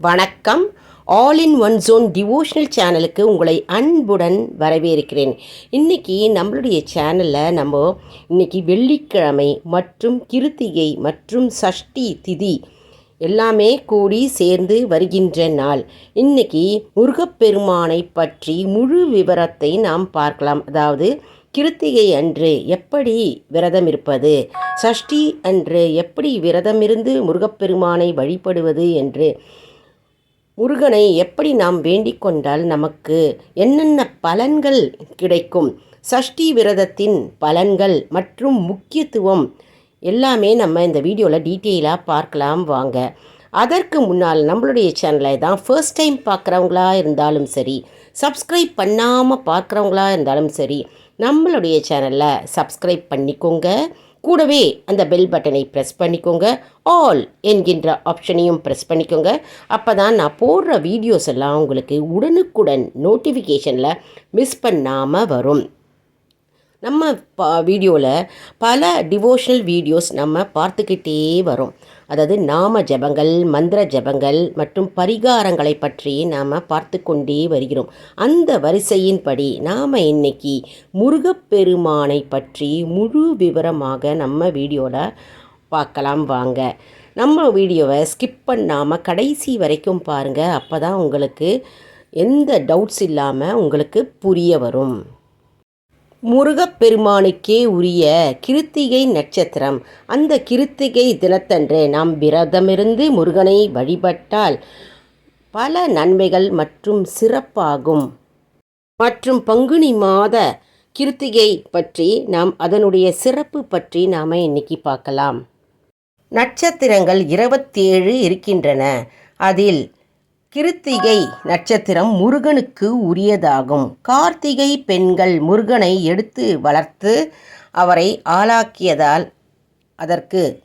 வணக்கம். All in one zone devotional சேனலுக்கு உங்களை அன்புடன் வரவேற்கிறேன். இன்றைக்கி நம்மளுடைய சேனலில் நம்ம இன்றைக்கி வெள்ளிக்கிழமை மற்றும் கிருத்திகை மற்றும் சஷ்டி திதி எல்லாமே கூடி சேர்ந்து வருகின்ற நாள். இன்னைக்கு முருகப்பெருமானை பற்றி முழு விவரத்தை நாம் பார்க்கலாம். அதாவது கிருத்திகை அன்று எப்படி விரதம் இருப்பது சஷ்டி அன்று எப்படி விரதமிருந்து முருகப்பெருமானை வழிபடுவது என்று முருகனை எப்படி நாம் வேண்டிக் கொண்டால் நமக்கு என்னென்ன பலன்கள் கிடைக்கும்? சஷ்டி விரதத்தின் பலன்கள் மற்றும் முக்கியத்துவம் எல்லாமே நம்ம இந்த வீடியோவில் டீட்டெயிலாக பார்க்கலாம் வாங்க. அதற்கு முன்னால் நம்மளுடைய சேனலை தான் ஃபர்ஸ்ட் டைம் பார்க்குறவங்களா இருந்தாலும் சரி சப்ஸ்கிரைப் பண்ணாமல் பார்க்குறவங்களா இருந்தாலும் சரி நம்மளுடைய சேனலை சப்ஸ்கிரைப் பண்ணிக்கோங்க. கூடவே அந்த பெல் பட்டனை ப்ரெஸ் பண்ணிக்கோங்க. ஆல் என்கின்ற ஆப்ஷனையும் ப்ரெஸ் பண்ணிக்கோங்க. அப்போ தான் நான் போடுற வீடியோஸ் எல்லாம் உங்களுக்கு உடனுக்குடன் நோட்டிஃபிகேஷனில் மிஸ் பண்ணாமல் வரும். நம்ம பா வீடியோவில் பல டிவோஷனல் வீடியோஸ் நம்ம பார்த்துக்கிட்டே வரோம். அதாவது நாம ஜபங்கள் மந்திர ஜபங்கள் மற்றும் பரிகாரங்களை பற்றி நாம் பார்த்து கொண்டே வருகிறோம். அந்த வரிசையின்படி நாம் இன்னைக்கு முருகப்பெருமானை பற்றி முழு விவரமாக நம்ம வீடியோவில் பார்க்கலாம் வாங்க. நம்ம வீடியோவை ஸ்கிப் பண்ணாமல் கடைசி வரைக்கும் பாருங்கள் அப்போ தான் உங்களுக்கு எந்த டவுட்ஸ் இல்லாமல் உங்களுக்கு புரிய வரும். முருகப்பெருமானுக்கே உரிய கிருத்திகை நட்சத்திரம். அந்த கிருத்திகை தினத்தன்று நாம் விரதமிருந்து முருகனை வழிபட்டால் பல நன்மைகள் மற்றும் சிறப்பாகும். மற்றும் பங்குனி மாத கிருத்திகை பற்றி நாம் அதனுடைய சிறப்பு பற்றி நாம் இன்னைக்கு பார்க்கலாம். நட்சத்திரங்கள் இருபத்தேழு இருக்கின்றன. அதில் கிருத்திகை நட்சத்திரம் முருகனுக்கு உரியதாகும். கார்த்திகை பெண்கள் முருகனை எடுத்து வளர்த்து அவரை ஆளாக்கியதால் அதற்கு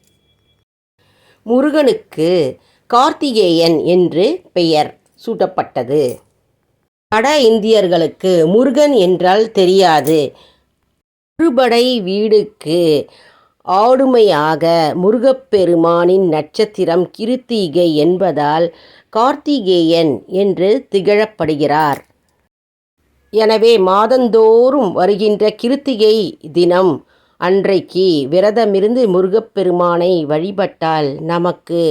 முருகனுக்கு கார்த்திகேயன் என்று பெயர் சூட்டப்பட்டது. வட இந்தியர்களுக்கு முருகன் என்றால் தெரியாது. அறுபடை வீடுக்கு ஆடுமையாக முருகப்பெருமானின் நட்சத்திரம் கிருத்திகை என்பதால் கார்த்திகேயன் என்று திகழப்படுகிறார். எனவே மாதந்தோறும் வருகின்ற கிருத்திகை தினம் அன்றைக்கு விரதமிருந்து முருகப்பெருமானை வழிபட்டால் நமக்கு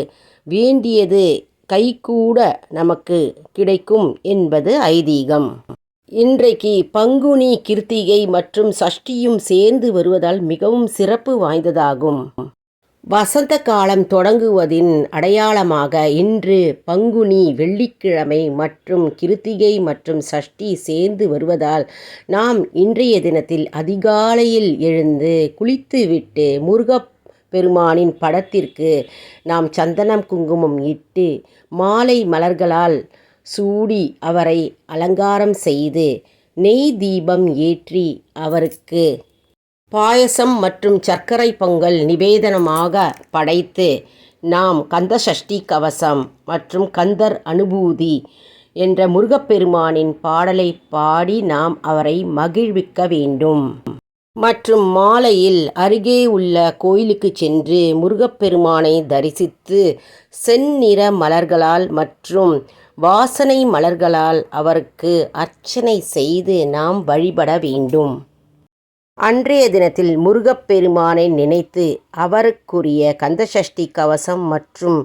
வேண்டியது கைகூட நமக்கு கிடைக்கும் என்பது ஐதீகம். இன்றைக்கு பங்குனி கிருத்திகை மற்றும் சஷ்டியும் சேர்ந்து வருவதால் மிகவும் சிறப்பு வாய்ந்ததாகும். வசந்த காலம் தொடங்குவதின் அடையாளமாக இன்று பங்குனி வெள்ளிக்கிழமை மற்றும் கிருத்திகை மற்றும் சஷ்டி சேர்ந்து வருவதால் நாம் இன்றைய தினத்தில் அதிகாலையில் எழுந்து குளித்துவிட்டு முருகப் பெருமானின் படத்திற்கு நாம் சந்தனம் குங்குமம் இட்டு மாலை மலர்களால் சூடி அவரை அலங்காரம் செய்து நெய் தீபம் ஏற்றி அவருக்கு பாயசம் மற்றும் சர்க்கரை பொங்கல் நிவேதனமாக படைத்து நாம் கந்த சஷ்டி கவசம் மற்றும் கந்தர் அனுபூதி என்ற முருகப்பெருமானின் பாடலை பாடி நாம் அவரை மகிழ்விக்க வேண்டும். மற்றும் மாலையில் அருகே உள்ள கோயிலுக்கு சென்று முருகப்பெருமானை தரிசித்து செந்நிற மலர்களால் மற்றும் வாசனை மலர்களால் அவருக்கு அர்ச்சனை செய்து நாம் வழிபட வேண்டும். அன்றைய தினத்தில் முருகப்பெருமானை நினைத்து அவருக்குரிய கந்தசஷ்டி கவசம் மற்றும்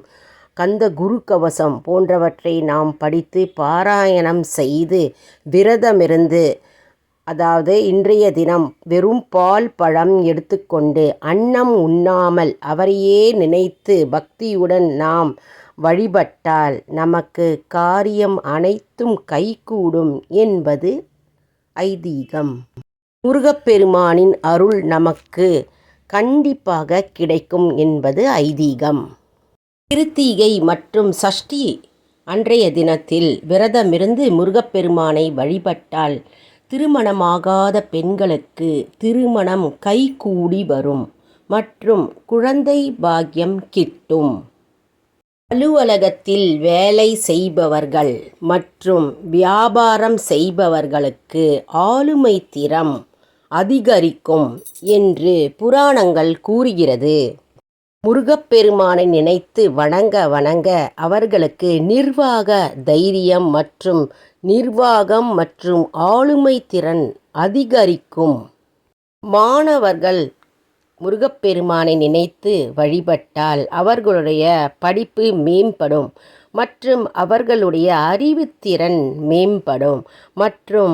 கந்த குரு கவசம் போன்றவற்றை நாம் படித்து பாராயணம் செய்து விரதமிருந்து அதாவது இன்றைய தினம் வெறும் பால் பழம் எடுத்துக்கொண்டு அன்னம் உண்ணாமல் அவரையே நினைத்து பக்தியுடன் நாம் வழிபட்டால் நமக்கு காரியம் அனைத்தும் கைகூடும் என்பது ஐதீகம். முருகப்பெருமானின் அருள் நமக்கு கண்டிப்பாக கிடைக்கும் என்பது ஐதீகம். கிருத்திகை மற்றும் சஷ்டி அன்றைய தினத்தில் விரதமிருந்து முருகப்பெருமானை வழிபட்டால் திருமணமாகாத பெண்களுக்கு திருமணம் கைகூடி வரும். மற்றும் குழந்தை பாக்கியம் கிட்டும். அலுவலகத்தில் வேலை செய்பவர்கள் மற்றும் வியாபாரம் செய்பவர்களுக்கு ஆளுமை திறம் அதிகரிக்கும் என்று புராணங்கள் கூறுகிறது. முருகப்பெருமானை நினைத்து வணங்க வணங்க அவர்களுக்கு நிர்வாக தைரியம் மற்றும் நிர்வாகம் மற்றும் ஆளுமை திறன் அதிகரிக்கும். மாணவர்கள் முருகப்பெருமானை நினைத்து வழிபட்டால் அவர்களுடைய படிப்பு மேம்படும் மற்றும் அவர்களுடைய அறிவுத்திறன் மேம்படும் மற்றும்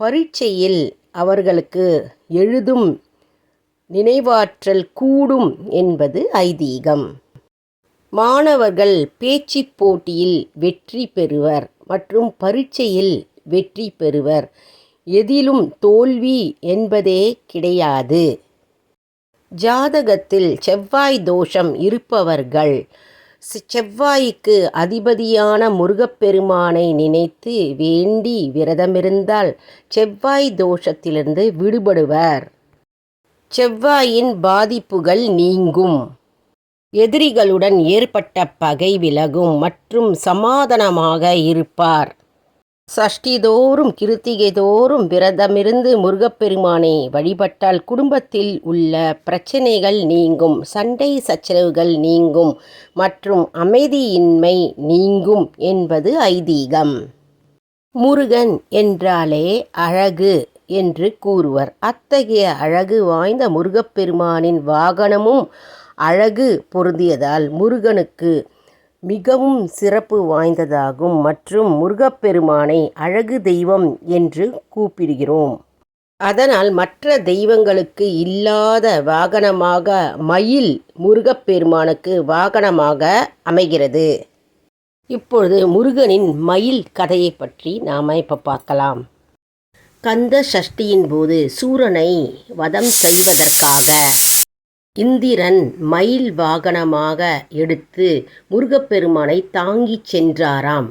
பரீட்சையில் அவர்களுக்கு எழுதும் நினைவாற்றல் கூடும் என்பது ஐதீகம். மாணவர்கள் பேச்சு போட்டியில் வெற்றி பெறுவர் மற்றும் பரீட்சையில் வெற்றி பெறுவர். எதிலும் தோல்வி என்பதே கிடையாது. ஜாதகத்தில் செவ்வாய் தோஷம் இருப்பவர்கள் செவ்வாய்க்கு அதிபதியான முருகப்பெருமானை நினைத்து வேண்டி விரதமிருந்தால் செவ்வாய் தோஷத்திலிருந்து விடுபடுவர். செவ்வாயின் பாதிப்புகள் நீங்கும். எதிரிகளுடன் ஏற்பட்ட பகை விலகும் மற்றும் சமாதானமாக இருப்பார். சஷ்டிதோறும் கிருத்திகை தோறும் விரதமிருந்து முருகப்பெருமானை வழிபட்டால் குடும்பத்தில் உள்ள பிரச்சனைகள் நீங்கும் சண்டை சச்சரவுகள் நீங்கும் மற்றும் அமைதியின்மை நீங்கும் என்பது ஐதீகம். முருகன் என்றாலே அழகு என்று கூறுவர். அத்தகைய அழகு வாய்ந்த முருகப்பெருமானின் வாகனமும் அழகு பொருந்தியதால் முருகனுக்கு மிகவும் சிறப்பு வாய்ந்ததாகும். மற்றும் முருகப்பெருமானை அழகு தெய்வம் என்று கூப்பிடுகிறோம். அதனால் மற்ற தெய்வங்களுக்கு இல்லாத வாகனமாக மயில் முருகப்பெருமானுக்கு வாகனமாக அமைகிறது. இப்பொழுது முருகனின் மயில் கதையை பற்றி நாம் இப்போ பார்க்கலாம். கந்த சஷ்டியின் போது சூரனை வதம் செய்வதற்காக இந்திரன் மயில் வாகனமாக எடுத்து முருகப்பெருமானை தாங்கிச் சென்றாராம்.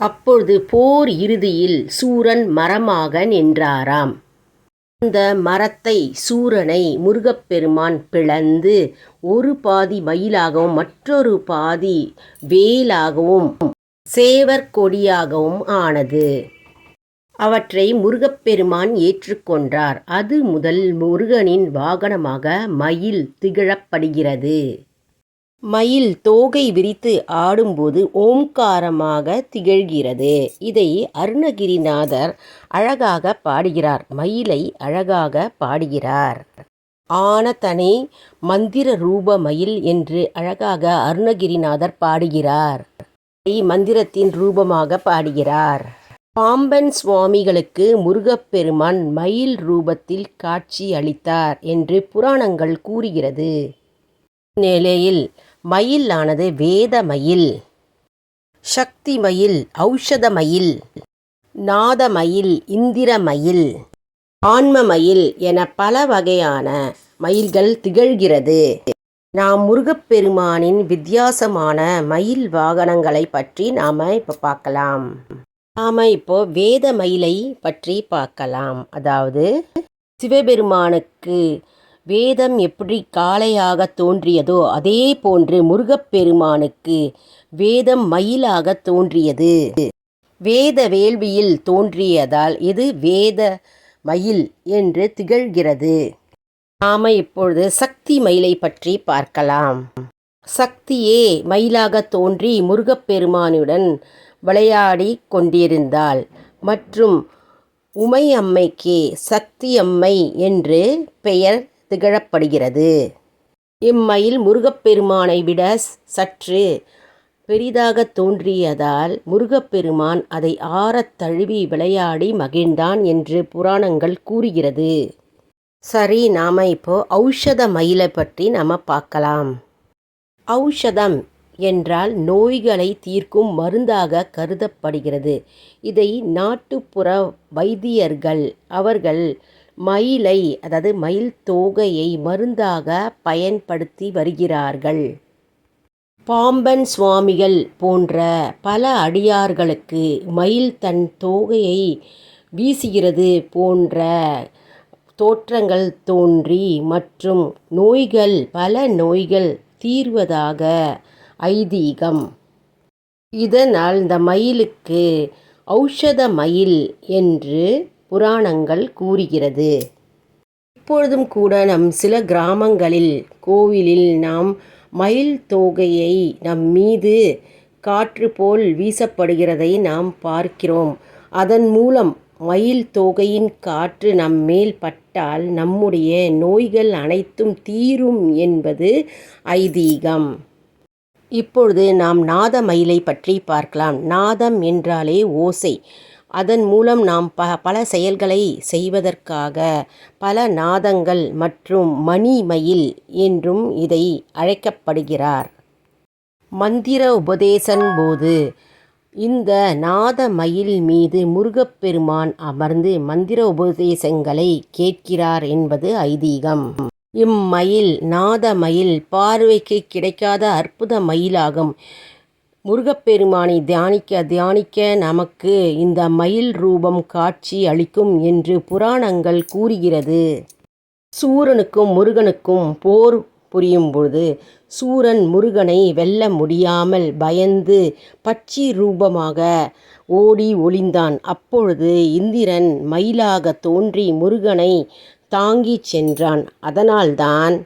அப்பொழுது போர் இறுதியில் சூரன் மரமாக நின்றாராம். அந்த மரத்தை சூரனை முருகப்பெருமான் பிளந்து ஒரு பாதி மயிலாகவும் மற்றொரு பாதி வேலாகவும் சேவர் கொடியாகவும் ஆனது. அவற்றை முருகப்பெருமான் ஏற்றுக்கொண்டார். அது முதல் முருகனின் வாகனமாக மயில் திகழப்படுகிறது. மயில் தோகை விரித்து ஆடும்போது ஓம்காரமாக திகழ்கிறது. இதை அருணகிரிநாதர் அழகாக பாடுகிறார். மயிலை அழகாக பாடுகிறார். ஆனதனே மந்திர ரூப மயில் என்று அழகாக அருணகிரிநாதர் பாடுகிறார். இதை மந்திரத்தின் ரூபமாக பாடுகிறார். பாம்பன் சுவாமிகளுக்கு முருகப்பெருமான் மயில் ரூபத்தில் காட்சி அளித்தார் என்று புராணங்கள் கூறுகிறது. நிலையில் மயில் ஆனது வேத மயில் சக்தி மயில் ஔஷத மயில் நாத மயில் இந்திர மயில் ஆன்ம மயில் என பல வகையான மயில்கள் திகழ்கிறது. நாம் முருகப்பெருமானின் வித்தியாசமான மயில் வாகனங்களை பற்றி நாம் இப்போ பார்க்கலாம். நாம் இப்போ வேத மயிலை பற்றி பார்க்கலாம். அதாவது சிவபெருமானுக்கு வேதம் எப்படி காளையாக தோன்றியதோ அதே போன்று முருகப்பெருமானுக்கு வேதம் மயிலாக தோன்றியது. வேத வேள்வியில் தோன்றியதால் இது வேத மயில் என்று திகழ்கிறது. நாம இப்பொழுது சக்தி மயிலை பற்றி பார்க்கலாம். சக்தியே மயிலாக தோன்றி முருகப்பெருமானுடன் விளையாடி கொண்டிருந்தாள். மற்றும் உமை அம்மைக்கே சக்தி அம்மை என்று பெயர் திகழப்படுகிறது. இம்மயில் முருகப்பெருமானை விட சற்று பெரிதாக தோன்றியதால் முருகப்பெருமான் அதை ஆறத் தழுவி விளையாடி மகிழ்ந்தான் என்று புராணங்கள் கூறுகிறது. சரி நாம் இப்போ ஔஷத மயிலை பற்றி நாம் பார்க்கலாம். ஔஷதம் என்றால் நோய்களை தீர்க்கும் மருந்தாக கருதப்படுகிறது. இதை நாட்டுப்புற வைத்தியர்கள் அவர்கள் மயிலை அதாவது மயில் தோகையை மருந்தாக பயன்படுத்தி வருகிறார்கள். பாம்பன் சுவாமிகள் போன்ற பல அடியார்களுக்கு மயில் தன் தோகையை வீசுகிறது போன்ற தோற்றங்கள் தோன்றி மற்றும் நோய்கள் பல நோய்கள் தீர்வதாக ஐதீகம். இதனால் இந்த மயிலுக்கு ஔஷத மயில் என்று புராணங்கள் கூறுகிறது. இப்பொழுதும் கூட நம் சில கிராமங்களில் கோவிலில் நாம் மயில் தோகையை நம் மீது காற்று போல் வீசப்படுகிறதை நாம் பார்க்கிறோம். அதன் மூலம் மயில் தோகையின் காற்று நம்மேல் பட்டால் நம்முடைய நோய்கள் அனைத்தும் தீரும் என்பது ஐதீகம். இப்பொழுது நாம் நாத மயிலை பற்றி பார்க்கலாம். நாதம் என்றாலே ஓசை. அதன் மூலம் நாம் ப பல செயல்களை செய்வதற்காக பல நாதங்கள் மற்றும் மணி மயில் என்றும் இதை அழைக்கப்படுகிறார். மந்திர உபதேசன் போது இந்த நாத மயில் மீது முருகப்பெருமான் அமர்ந்து மந்திர உபதேசங்களை கேட்கிறார் என்பது ஐதீகம். இம்மயில் நாத மயில் பார்வைக்கு கிடைக்காத அற்புத மயிலாகும். முருகப்பெருமானை தியானிக்க தியானிக்க நமக்கு இந்த மயில் ரூபம் காட்சி அளிக்கும் என்று புராணங்கள் கூறுகிறது. சூரனுக்கும் முருகனுக்கும் போர் புரியும் பொழுது சூரன் முருகனை வெல்ல முடியாமல் பயந்து பட்சி ரூபமாக ஓடி ஒளிந்தான். அப்பொழுது இந்திரன் மயிலாக தோன்றி முருகனை தாங்கிச் சென்றான். அதனால்தான்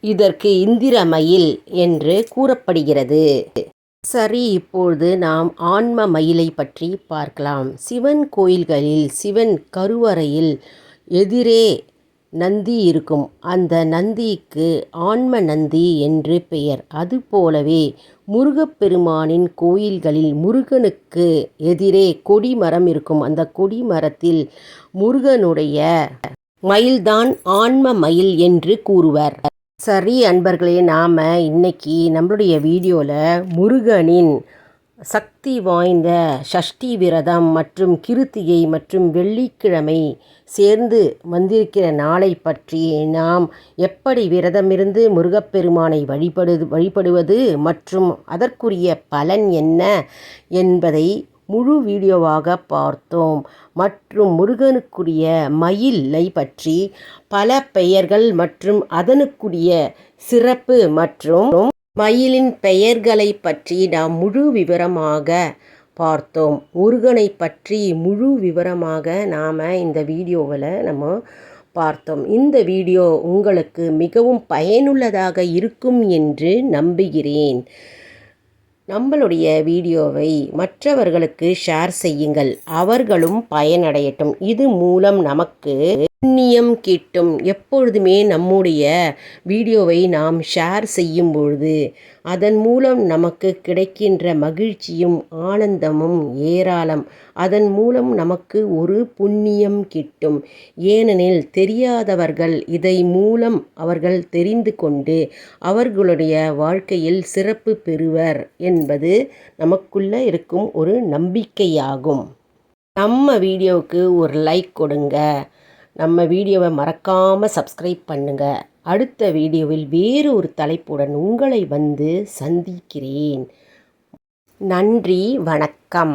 இதற்கு இந்திரமயில் என்று கூறப்படுகிறது. சரி இப்பொழுது நாம் ஆன்ம மயிலை பற்றி பார்க்கலாம். சிவன் கோயில்களில் சிவன் கருவறையில் எதிரே நந்தி இருக்கும். அந்த நந்திக்கு ஆன்ம நந்தி என்று பெயர். அதுபோலவே முருகப்பெருமானின் கோயில்களில் முருகனுக்கு எதிரே கொடிமரம் இருக்கும். அந்த கொடிமரத்தில் முருகனுடைய மயில்தான் ஆன்ம மயில் என்று கூறுவர். சரி அன்பர்களே நாம் இன்னைக்கு நம்மளுடைய வீடியோவில் முருகனின் சக்தி வாய்ந்த ஷஷ்டி விரதம் மற்றும் கிருத்திகை மற்றும் வெள்ளிக்கிழமை சேர்ந்து வந்திருக்கிற நாளை பற்றி நாம் எப்படி விரதமிருந்து முருகப்பெருமானை வழிபடு வழிபடுவது மற்றும் அதற்குரிய பலன் என்ன என்பதை முழு வீடியோவாக பார்த்தோம். மற்றும் முருகனுக்குரிய மயிலை பற்றி பல பெயர்கள் மற்றும் அதனுக்குரிய சிறப்பு மற்றும் மயிலின் பெயர்களை பற்றி நாம் முழு விவரமாக பார்த்தோம். முருகனை பற்றி முழு விவரமாக நாம் இந்த வீடியோவில் நம்ம பார்த்தோம். இந்த வீடியோ உங்களுக்கு மிகவும் பயனுள்ளதாக இருக்கும் என்று நம்புகிறேன். நம்மளுடைய வீடியோவை மற்றவர்களுக்கு ஷேர் செய்யுங்கள். அவர்களும் பயனடையட்டும். இது மூலம் நமக்கு புண்ணியம் கிட்டும் எப்பொழுதுமே நம்முடைய வீடியோவை நாம் ஷேர் செய்யும் பொழுது அதன் மூலம் நமக்கு கிடைக்கின்ற மகிழ்ச்சியும் ஆனந்தமும் ஏராளம். அதன் மூலம் நமக்கு ஒரு புண்ணியம் கிட்டும். ஏனெனில் தெரியாதவர்கள் இதை மூலம் அவர்கள் தெரிந்து கொண்டு அவர்களுடைய வாழ்க்கையில் சிறப்பு பெறுவர் என்பது நமக்குள்ள இருக்கும் ஒரு நம்பிக்கையாகும். நம்ம வீடியோவுக்கு ஒரு லைக் கொடுங்க. நம்ம வீடியோவை மறக்காமல் சப்ஸ்கிரைப் பண்ணுங்கள் அடுத்த வீடியோவில் வேறு ஒரு தலைப்புடன் உங்களை வந்து சந்திக்கிறேன். நன்றி வணக்கம்.